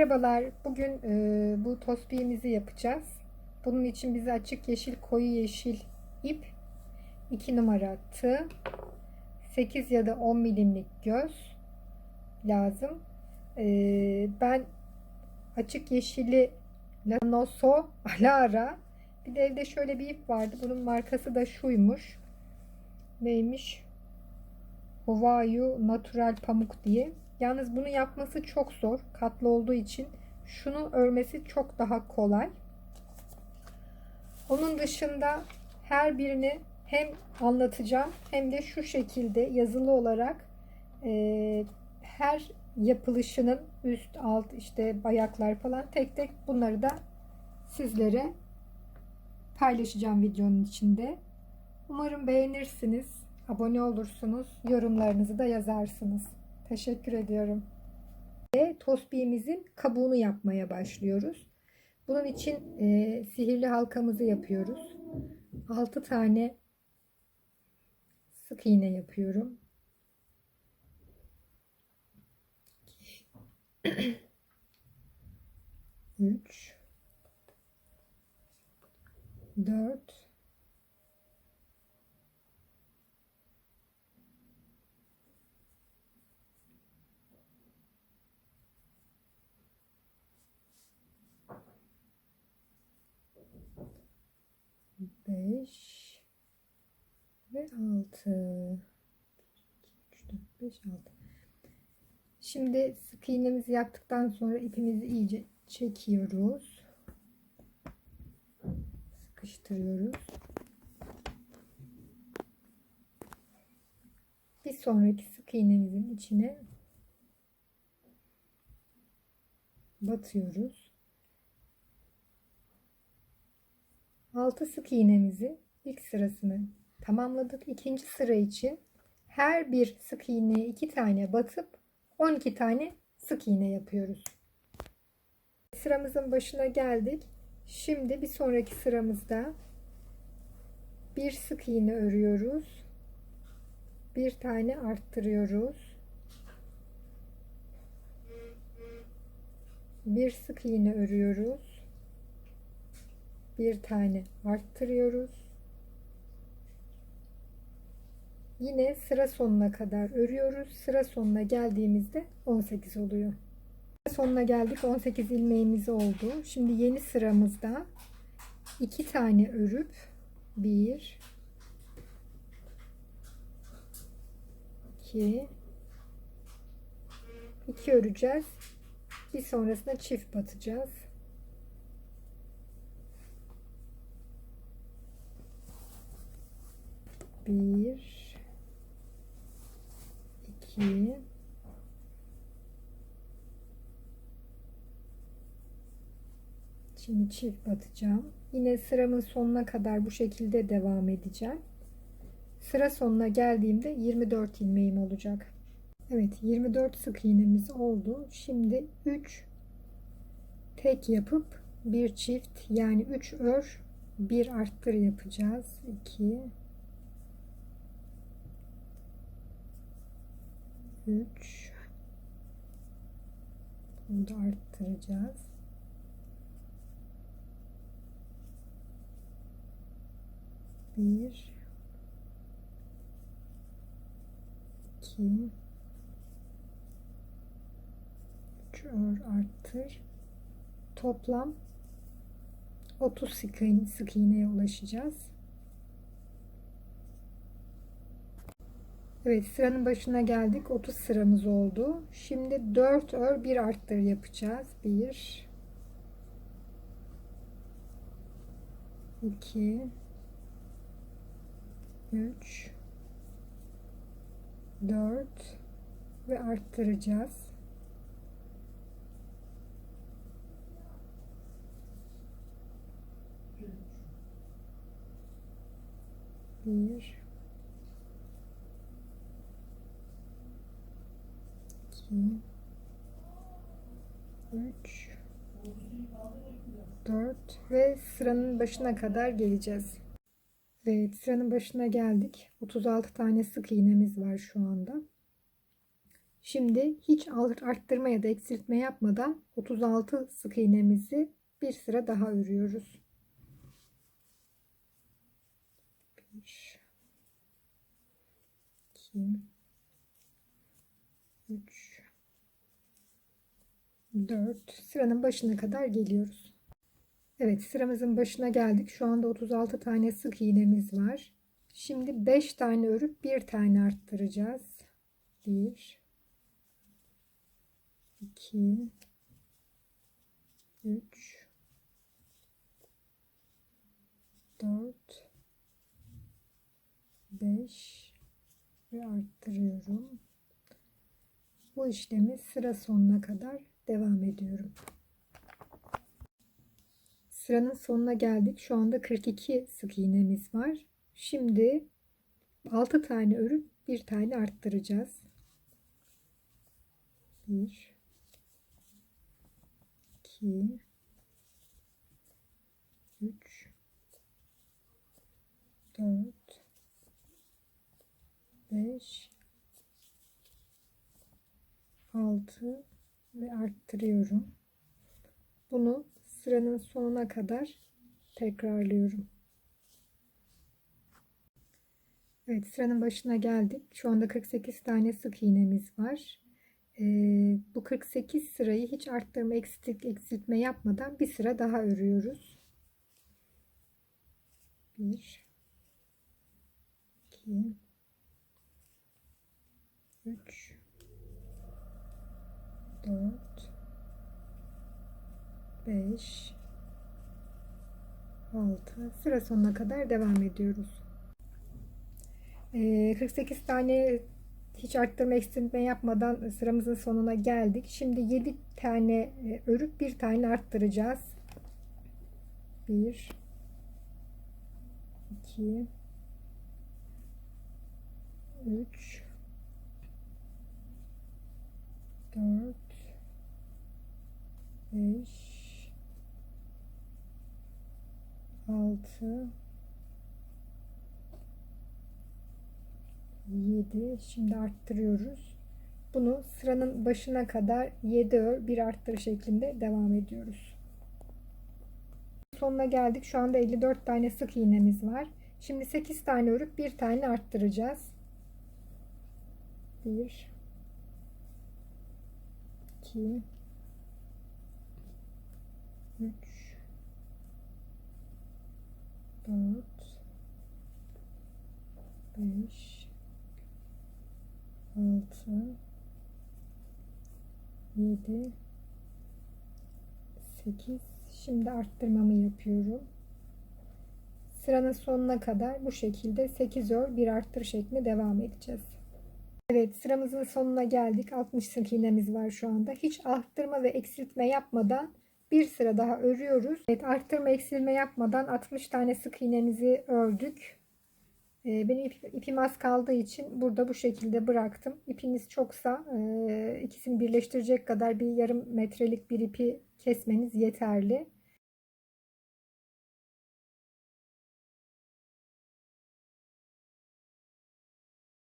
Merhabalar. Bugün e, bu tospiyemizi yapacağız. Bunun için bize açık yeşil, koyu yeşil ip, 2 numara tığ, 8 ya da 10 milimlik göz lazım. E, ben açık yeşili Lanoso Alara. Bir de evde şöyle bir ip vardı. Bunun markası da şuymuş. Neymiş? Huvayu Natural Pamuk diye. Yalnız bunu yapması çok zor. Katlı olduğu için şunu örmesi çok daha kolay. Onun dışında her birini hem anlatacağım hem de şu şekilde yazılı olarak e, her yapılışının üst alt işte bayaklar falan tek tek bunları da sizlere paylaşacağım videonun içinde. Umarım beğenirsiniz, abone olursunuz, yorumlarınızı da yazarsınız. Teşekkür ediyorum. Ve tosbihimizin kabuğunu yapmaya başlıyoruz. Bunun için e, sihirli halkamızı yapıyoruz. 6 tane sık iğne yapıyorum. Üç, dört, beş ve altı. Üç, dört, beş, altı. Şimdi sık iğnemizi yaptıktan sonra ipimizi iyice çekiyoruz. Sıkıştırıyoruz. Bir sonraki sık iğnemizin içine batıyoruz. 6 sık iğnemizi ilk sırasını tamamladık. İkinci sıra için her bir sık iğneye 2 tane batıp 12 tane sık iğne yapıyoruz. Sıramızın başına geldik. Şimdi bir sonraki sıramızda bir sık iğne örüyoruz. Bir tane arttırıyoruz. Bir sık iğne örüyoruz. Bir tane arttırıyoruz. Yine sıra sonuna kadar örüyoruz. Sıra sonuna geldiğimizde 18 oluyor. Sıra sonuna geldik. 18 ilmeğimiz oldu. Şimdi yeni sıramızda iki tane örüp bir iki iki öreceğiz. Bir sonrasında çift batacağız. Bir, iki, Şimdi çift batacağım. Yine sıramın sonuna kadar bu şekilde devam edeceğim. Sıra sonuna geldiğimde 24 ilmeğim olacak. Evet 24 sık iğnemiz oldu. Şimdi 3 tek yapıp bir çift yani 3 ör bir arttır yapacağız. 2 3 Bunu da arttıracağız. Bir iki üç ör arttır. Toplam 30 sık, sık iğneye ulaşacağız. Evet sıranın başına geldik. 30 sıramız oldu. Şimdi 4 ör bir arttır yapacağız. 1 2 3 4 ve arttıracağız. Bir iki, üç, dört ve sıranın başına kadar geleceğiz. Evet sıranın başına geldik. 36 tane sık iğnemiz var şu anda. Şimdi hiç arttırma ya da eksiltme yapmadan 36 sık iğnemizi bir sıra daha örüyoruz. 1 2 3 4 sıranın başına kadar geliyoruz. Evet sıramızın başına geldik. Şu anda 36 tane sık iğnemiz var. Şimdi 5 tane örüp bir tane arttıracağız. 1 2 3 4 5 ve arttırıyorum. Bu işlemi sıra sonuna kadar devam ediyorum. Sıranın sonuna geldik. Şu anda 42 sık iğnemiz var. Şimdi 6 tane örüp bir tane arttıracağız. 1 2 3 4 5 6 ve arttırıyorum. Bunu sıranın sonuna kadar tekrarlıyorum. Evet sıranın başına geldik. Şu anda 48 tane sık iğnemiz var. Ee, bu 48 sırayı hiç arttırma eksiltme, eksiltme yapmadan bir sıra daha örüyoruz. 1 2 3 4 5 6 sıra sonuna kadar devam ediyoruz. Ee, 48 tane hiç arttırma eksiltme yapmadan sıramızın sonuna geldik. Şimdi 7 tane e, örüp bir tane arttıracağız. 1 2 3 4 5 6 7 şimdi arttırıyoruz. Bunu sıranın başına kadar 7 ör bir arttır şeklinde devam ediyoruz. Sonuna geldik. Şu anda 54 tane sık iğnemiz var. Şimdi 8 tane örüp bir tane arttıracağız. 1 2 3 4 5 6 7 8 şimdi arttırmamı yapıyorum. Sıranın sonuna kadar bu şekilde 8 ör bir arttır şeklinde devam edeceğiz. Evet sıramızın sonuna geldik. 60 sık iğnemiz var şu anda. Hiç arttırma ve eksiltme yapmadan bir sıra daha örüyoruz. Evet arttırma eksilme yapmadan 60 tane sık iğnemizi ördük. Ee, benim ip, ipim az kaldığı için burada bu şekilde bıraktım. İpiniz çoksa e, ikisini birleştirecek kadar bir yarım metrelik bir ipi kesmeniz yeterli.